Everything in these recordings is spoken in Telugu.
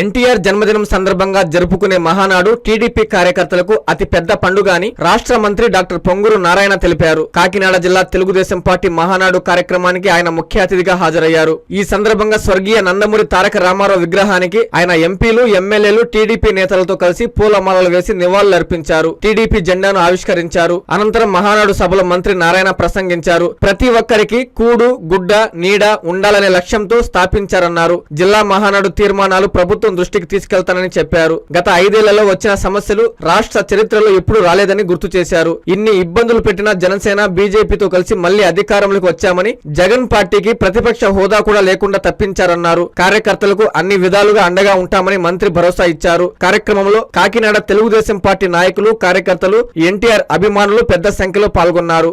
ఎన్టీఆర్ జన్మదినం సందర్భంగా జరుపుకునే మహానాడు టీడీపీ కార్యకర్తలకు అతి పెద్ద పండుగ అని రాష్ట్ర మంత్రి డాక్టర్ పొంగూరు నారాయణ తెలిపారు. కాకినాడ జిల్లా తెలుగుదేశం పార్టీ మహానాడు కార్యక్రమానికి ఆయన ముఖ్య అతిథిగా హాజరయ్యారు. ఈ సందర్భంగా స్వర్గీయ నందమూరి తారక రామారావు విగ్రహానికి ఆయన ఎంపీలు ఎమ్మెల్యేలు టీడీపీ నేతలతో కలిసి పూలమాలలు వేసి నివాళులర్పించారు. టీడీపీ జెండాను ఆవిష్కరించారు. అనంతరం మహానాడు సభలో మంత్రి నారాయణ ప్రసంగించారు. ప్రతి ఒక్కరికి కూడు గుడ్డ నీడ ఉండాలనే లక్ష్యంతో స్థాపించారన్నారు. జిల్లా మహానాడు తీర్మానాలు ప్రభుత్వం దృష్టికి తీసుకెళ్తానని చెప్పారు. గత ఐదేళ్ళలో వచ్చిన సమస్యలు రాష్ట్ర చరిత్రలో ఎప్పుడు రాలేదని గుర్తు చేశారు. ఇన్ని ఇబ్బందులు పెట్టిన జనసేన బీజేపీతో కలిసి మళ్ళీ అధికారంలోకి వచ్చామని జగన్ పార్టీకి ప్రతిపక్ష హోదా కూడా లేకుండా తప్పించారన్నారు. కార్యకర్తలకు అన్ని విధాలుగా అండగా ఉంటామని మంత్రి భరోసా ఇచ్చారు. కార్యక్రమంలో కాకినాడ తెలుగుదేశం పార్టీ నాయకులు కార్యకర్తలు ఎన్టీఆర్ అభిమానులు పెద్ద సంఖ్యలో పాల్గొన్నారు.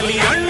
కదలి రండి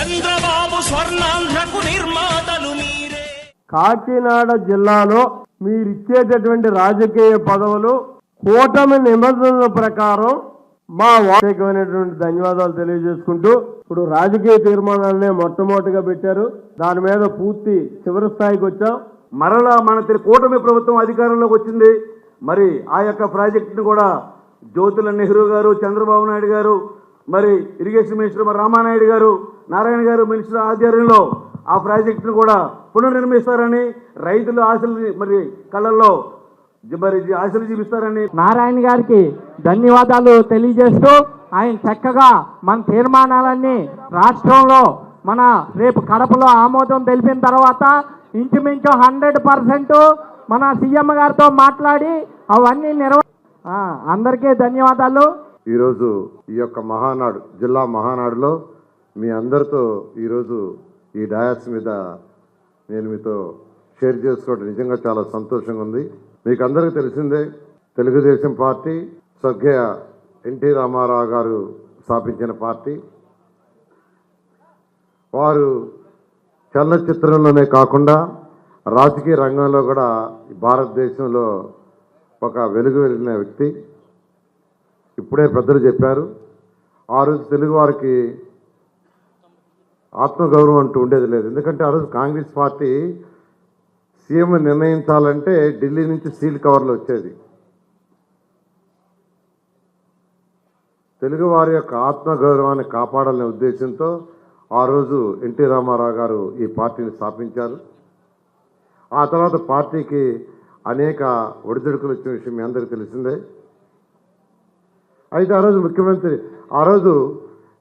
చంద్రబాబు స్వర్ణాంధ్రకు నిర్మాతలు మీరే. కాకినాడ జిల్లాలో మీరిచ్చేటటువంటి రాజకీయ పదవులు కూటమి నిబంధనల ప్రకారం మా వాస్తవికమైనటువంటి ధన్యవాదాలు తెలియజేసుకుంటూ ఇప్పుడు రాజకీయ తీర్మానాలనే మొట్టమొదటిగా పెట్టారు. దాని మీద పూర్తి చివరి స్థాయికి వచ్చాం. మరలా మన కూటమి ప్రభుత్వం అధికారంలోకి వచ్చింది. మరి ఆ యొక్క ప్రాజెక్టును కూడా జ్యోతుల నెహ్రూ గారు చంద్రబాబు నాయుడు గారు మరి ఇరిగేషన్ మినిస్టర్ మరి రామానాయుడు గారు నారాయణ గారు మినిస్టర్ ఆధ్వర్యంలో ఆ ప్రాజెక్టును కూడా పునర్నిర్మిస్తారని రైతులు ఆశలు మరి కళ్ళల్లో మరి ఆశలు చూపిస్తారని నారాయణ గారికి ధన్యవాదాలు తెలియజేస్తూ ఆయన చక్కగా మన తీర్మానాలన్నీ రాష్ట్రంలో మన రేపు కడపలో ఆమోదం తెలిపిన తర్వాత ఇంచుమించు హండ్రెడ్ పర్సెంట్ మన సీఎం గారితో మాట్లాడి అవన్నీ నిర్వ అందరికీ ధన్యవాదాలు. ఈరోజు ఈ యొక్క మహానాడు జిల్లా మహానాడులో మీ అందరితో ఈరోజు ఈ డయాస్ మీద నేను మీతో షేర్ చేసుకోవడం నిజంగా చాలా సంతోషంగా ఉంది. మీకు అందరికీ తెలిసిందే తెలుగుదేశం పార్టీ స్వర్గీయ ఎన్టీ రామారావు గారు స్థాపించిన పార్టీ. వారు చలనచిత్రంలోనే కాకుండా రాజకీయ రంగంలో కూడా భారతదేశంలో ఒక వెలుగు వెళ్ళిన వ్యక్తి. ఇప్పుడే పెద్దలు చెప్పారు. ఆ రోజు తెలుగు వారికి ఆత్మగౌరవం అంటూ ఉండేది లేదు. ఎందుకంటే ఆ రోజు కాంగ్రెస్ పార్టీ సీఎం నిర్ణయించాలంటే ఢిల్లీ నుంచి సీల్ కవర్లు వచ్చేది. తెలుగు వారి యొక్క ఆత్మగౌరవాన్ని కాపాడాలనే ఉద్దేశంతో ఆ రోజు ఎన్టీ రామారావు గారు ఈ పార్టీని స్థాపించారు. ఆ తర్వాత పార్టీకి అనేక ఒడిదుడుకులు వచ్చిన విషయం మీ అందరికీ తెలిసిందే. అయితే ఆ రోజు ముఖ్యమంత్రి ఆ రోజు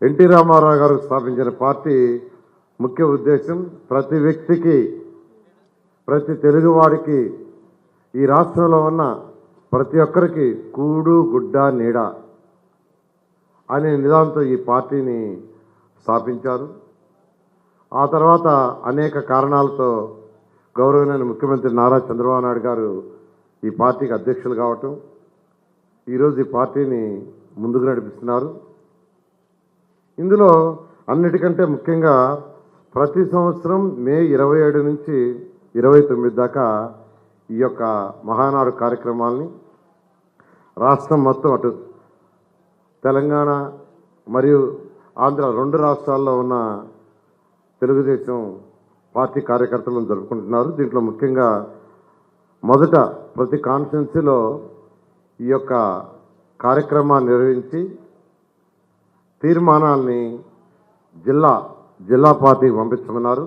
ఎన్టీ రామారావు గారు స్థాపించిన పార్టీ ముఖ్య ఉద్దేశం ప్రతి వ్యక్తికి ప్రతి తెలుగువాడికి ఈ రాష్ట్రంలో ఉన్న ప్రతి ఒక్కరికి కూడు గుడ్డ నీడ అనే నిదానంతో ఈ పార్టీని స్థాపించారు. ఆ తర్వాత అనేక కారణాలతో గౌరవనీయ ముఖ్యమంత్రి నారా చంద్రబాబు నాయుడు గారు ఈ పార్టీకి అధ్యక్షులు కావటం ఈరోజు ఈ పార్టీని ముందుకు నడిపిస్తున్నారు. ఇందులో అన్నిటికంటే ముఖ్యంగా ప్రతి సంవత్సరం మే ఇరవై ఏడు నుంచి ఇరవై తొమ్మిది దాకా ఈ యొక్క మహానాడు కార్యక్రమాల్ని రాష్ట్రం మొత్తం అటు తెలంగాణ మరియు ఆంధ్ర రెండు రాష్ట్రాల్లో ఉన్న తెలుగుదేశం పార్టీ కార్యకర్తలను జరుపుకుంటున్నారు. దీంట్లో ముఖ్యంగా మొదట ప్రతి కాన్స్టిట్యున్సీలో ఈ యొక్క కార్యక్రమాన్ని నిర్వహించి తీర్మానాల్ని జిల్లా జిల్లా పార్టీకి పంపించమన్నారు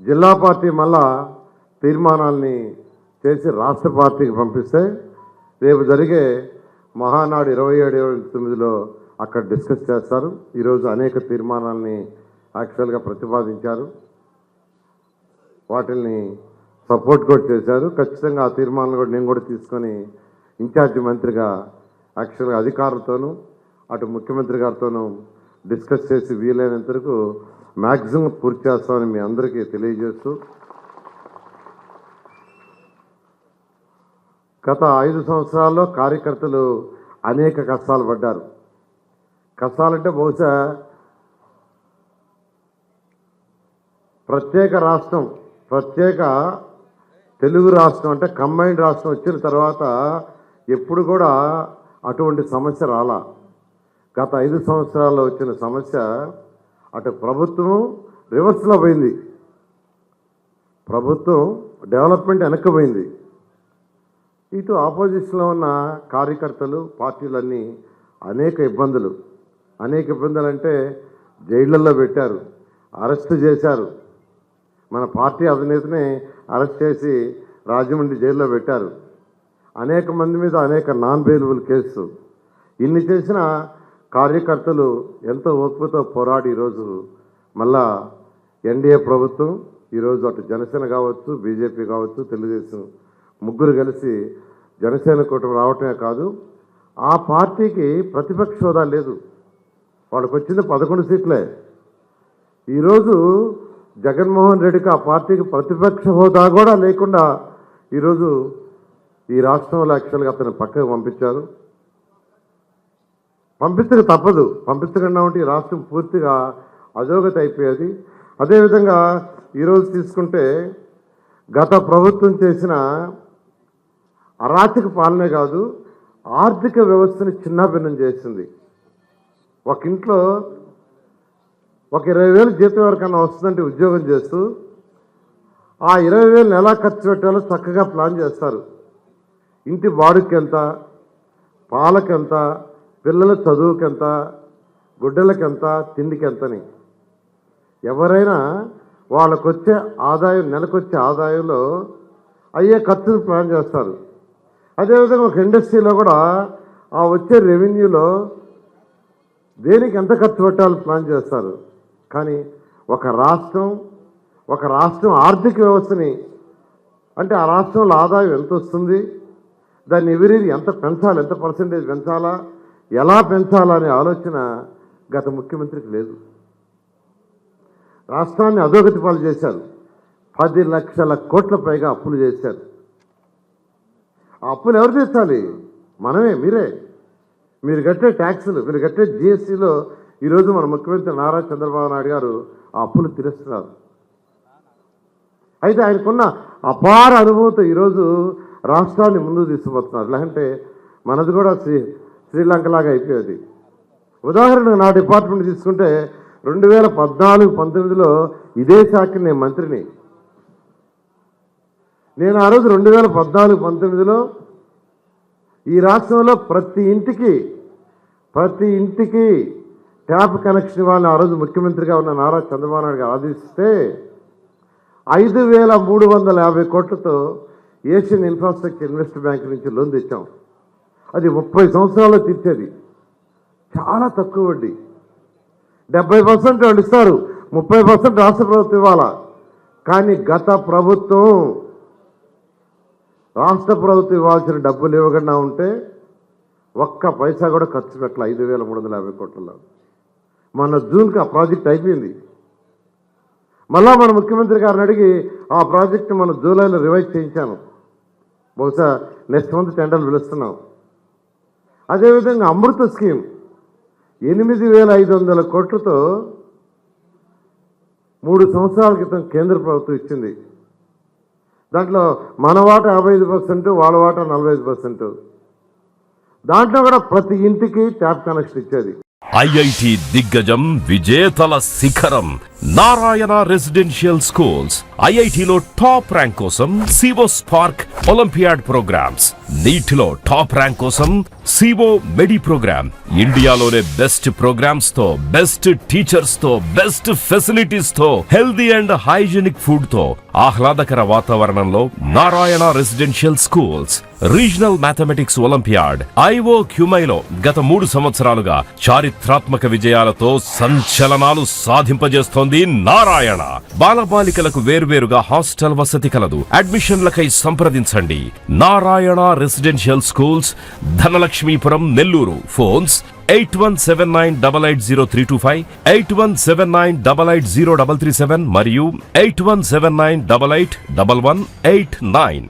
జిల్లా పార్టీ మళ్ళా తీర్మానాల్ని చేసి రాష్ట్ర పార్టీకి పంపిస్తే రేపు జరిగే మహానాడు ఇరవై ఏడు ఇరవై తొమ్మిదిలో అక్కడ డిస్కస్ చేస్తారు. ఈరోజు అనేక తీర్మానాల్ని యాక్చువల్గా ప్రతిపాదించారు. వాటిల్ని సపోర్ట్ కూడా చేశారు. ఖచ్చితంగా ఆ తీర్మానాలు కూడా నేను కూడా తీసుకొని ఇన్ఛార్జ్ మంత్రిగా యాక్చువల్గా అధికారులతోనూ అటు ముఖ్యమంత్రి గారితోనూ డిస్కస్ చేసి వీలైనంత వరకు మ్యాక్సిమం పూర్తి చేస్తామని మీ అందరికీ తెలియజేస్తూ గత ఐదు సంవత్సరాల్లో కార్యకర్తలు అనేక కష్టాలు పడ్డారు. కష్టాలంటే బహుశా ప్రత్యేక రాష్ట్రం ప్రత్యేక తెలుగు రాష్ట్రం అంటే కంబైన్డ్ రాష్ట్రం వచ్చిన తర్వాత ఎప్పుడు కూడా అటువంటి సమస్య రాలా. గత ఐదు సంవత్సరాల్లో వచ్చిన సమస్య అటు ప్రభుత్వం రివర్స్లో పోయింది. ప్రభుత్వం డెవలప్మెంట్ వెనక్కిపోయింది ఇటు ఆపోజిషన్లో ఉన్న కార్యకర్తలు పార్టీలన్నీ అనేక ఇబ్బందులు. అనేక ఇబ్బందులు అంటే జైళ్ళల్లో పెట్టారు అరెస్ట్ చేశారు. మన పార్టీ అధినేతని అరెస్ట్ చేసి రాజమండ్రి జైల్లో పెట్టారు. అనేక మంది మీద అనేక నాన్ బెయిలబుల్ కేసు. ఇన్ని చేసిన కార్యకర్తలు ఎంతో ఓర్పుతో పోరాడి ఈరోజు మళ్ళా ఎన్డీఏ ప్రభుత్వం ఈరోజు అటు జనసేన కావచ్చు బీజేపీ కావచ్చు తెలుగుదేశం ముగ్గురు కలిసి జనసేన కూటమి రావటమే కాదు ఆ పార్టీకి ప్రతిపక్ష హోదా లేదు. వాళ్ళకి వచ్చింది పదకొండు సీట్లే. ఈరోజు జగన్మోహన్ రెడ్డికి ఆ పార్టీకి ప్రతిపక్ష హోదా కూడా లేకుండా ఈరోజు ఈ రాష్ట్రంలో యాక్చువల్గా అతను పక్కకు పంపించారు. పంపిస్తే తప్పదు. పంపించకుండా ఉంటే ఈ రాష్ట్రం పూర్తిగా అధోగతి అయిపోయేది. అదేవిధంగా ఈరోజు తీసుకుంటే గత ప్రభుత్వం చేసిన అరాచక పాలనే కాదు ఆర్థిక వ్యవస్థని చిన్నాభిన్నం చేసింది. ఒక ఇంట్లో ఒక ఇరవై వేలు జీతం ఎవరికన్నా వస్తుందంటే ఉద్యోగం చేస్తూ ఆ ఇరవై వేలు ఎలా ఖర్చు పెట్టాలో చక్కగా ప్లాన్ చేస్తారు. ఇంటి వాడుకెంత పాలకెంత పిల్లల చదువుకెంత గుడ్డలకెంత గుడ్డలకి ఎంత తిండికి ఎంతని ఎవరైనా వాళ్ళకొచ్చే ఆదాయం నెలకొచ్చే ఆదాయంలో అయ్యే ఖర్చులు ప్లాన్ చేస్తారు. అదేవిధంగా ఒక ఇండస్ట్రీలో కూడా ఆ వచ్చే రెవెన్యూలో దేనికి ఎంత ఖర్చు పెట్టాలో ప్లాన్ చేస్తారు. కానీ ఒక రాష్ట్రం ఒక రాష్ట్రం ఆర్థిక వ్యవస్థని అంటే ఆ రాష్ట్రంలో ఆదాయం ఎంత వస్తుంది దాన్ని ఎవరి ఎంత పెంచాలి ఎంత పర్సంటేజ్ పెంచాలా ఎలా పెంచాలా అనే ఆలోచన గత ముఖ్యమంత్రికి లేదు. రాష్ట్రాన్ని అధోగతి పాలు చేశారు. పది లక్షల కోట్ల పైగా అప్పులు చేశారు. ఆ అప్పులు ఎవరు తీర్చాలి? మనమే మీరే. మీరు కట్టే ట్యాక్సులు మీరు కట్టే జిఎస్టీలో ఈరోజు మన ముఖ్యమంత్రి నారా చంద్రబాబు నాయుడు గారు ఆ అప్పులు తీరుస్తున్నారు. అయితే ఆయనకున్న అపార అనుభవంతో ఈరోజు రాష్ట్రాన్ని ముందుకు తీసుకుపోతున్నారు లేకంటే మనది కూడా శ్రీ శ్రీలంక లాగా అయిపోయేది. ఉదాహరణకు నా డిపార్ట్మెంట్ తీసుకుంటే రెండు వేల పద్నాలుగు పంతొమ్మిదిలో ఇదే శాఖ నేను మంత్రిని. నేను ఆ రోజు రెండు వేల పద్నాలుగు పంతొమ్మిదిలో ఈ రాష్ట్రంలో ప్రతి ఇంటికి ప్రతి ఇంటికి ట్యాప్ కనెక్షన్ ఇవ్వాలని ఆ రోజు ముఖ్యమంత్రిగా ఉన్న నారా చంద్రబాబు నాయుడు ఆదేశిస్తే ఐదు వేల మూడు వందల యాభై కోట్లతో ఏషియన్ ఇన్ఫ్రాస్ట్రక్చర్ ఇన్వెస్ట్ బ్యాంక్ నుంచి లోన్ తెచ్చాం. అది ముప్పై సంవత్సరాల్లో తీర్చేది. చాలా తక్కువ వడ్డీ. డెబ్బై పర్సెంట్ వాళ్ళు ఇస్తారు. ముప్పై పర్సెంట్ రాష్ట్ర ప్రభుత్వం ఇవ్వాలా? కానీ గత ప్రభుత్వం రాష్ట్ర ప్రభుత్వం ఇవ్వాల్సిన డబ్బులు ఇవ్వకుండా ఉంటే ఒక్క పైసా కూడా ఖర్చు పెట్టాల ఐదు వేల మూడు వందల యాభై కోట్లలో. మన జూన్కి ఆ ప్రాజెక్ట్ అయిపోయింది. మళ్ళా మన ముఖ్యమంత్రి గారిని అడిగి ఆ ప్రాజెక్ట్ మన జూలైలో రివైజ్ చేయించాను. బహుశా నెక్స్ట్ మంత్ టెండర్లు పిలుస్తున్నాం. అదేవిధంగా అమృత స్కీమ్ ఎనిమిది వేల ఐదు వందల కోట్లతో మూడు సంవత్సరాల క్రితం కేంద్ర ప్రభుత్వం ఇచ్చింది. దాంట్లో మన వాటా యాభై ఐదు పర్సెంట్ వాళ్ళ వాటా నలభై ఐదు పర్సెంట్. దాంట్లో కూడా ప్రతి ఇంటికి ట్యాప్ కనెక్షన్ ఇచ్చేది. ఐఐటి దిగ్గజం విజేతల శిఖరం నారాయణ రెసిడెన్షియల్ స్కూల్స్ ఐఐటిలో టాప్ ర్యాంక్ కోసం సివో స్పార్క్ ఒలింపియాడ్ ప్రోగ్రామ్స్ నీటిలో టాప్ ర్యాంక్ కోసం సివో మెడి ప్రోగ్రామ్ ఇండియాలోనే బెస్ట్ ప్రోగ్రామ్స్తో బెస్ట్ టీచర్స్తో బెస్ట్ ఫెసిలిటీస్తో హెల్దీ అండ్ హైజీనిక్ ఫుడ్తో ఆహ్లాదకర వాతావరణంలో Narayana residential schools regional mathematics Olympiad IO క్యూమైలో గత మూడు సంవత్సరాలుగా చారిత్రాత్మక విజయాలతో సంచలనాలు సాధింపజేస్తోంది నారాయణ. బాలబాలికలకు వేర్వేరుగా హాస్టల్ వసతి కలదు. అడ్మిషన్లకై సంప్రదించండి. Narayana residential schools Dhanalakshmipuram Nellore. Phones eight one seven nine double eight zero three two five eight one seven nine double eight zero double three seven మరియు eight one seven nine double eight double one eight nine.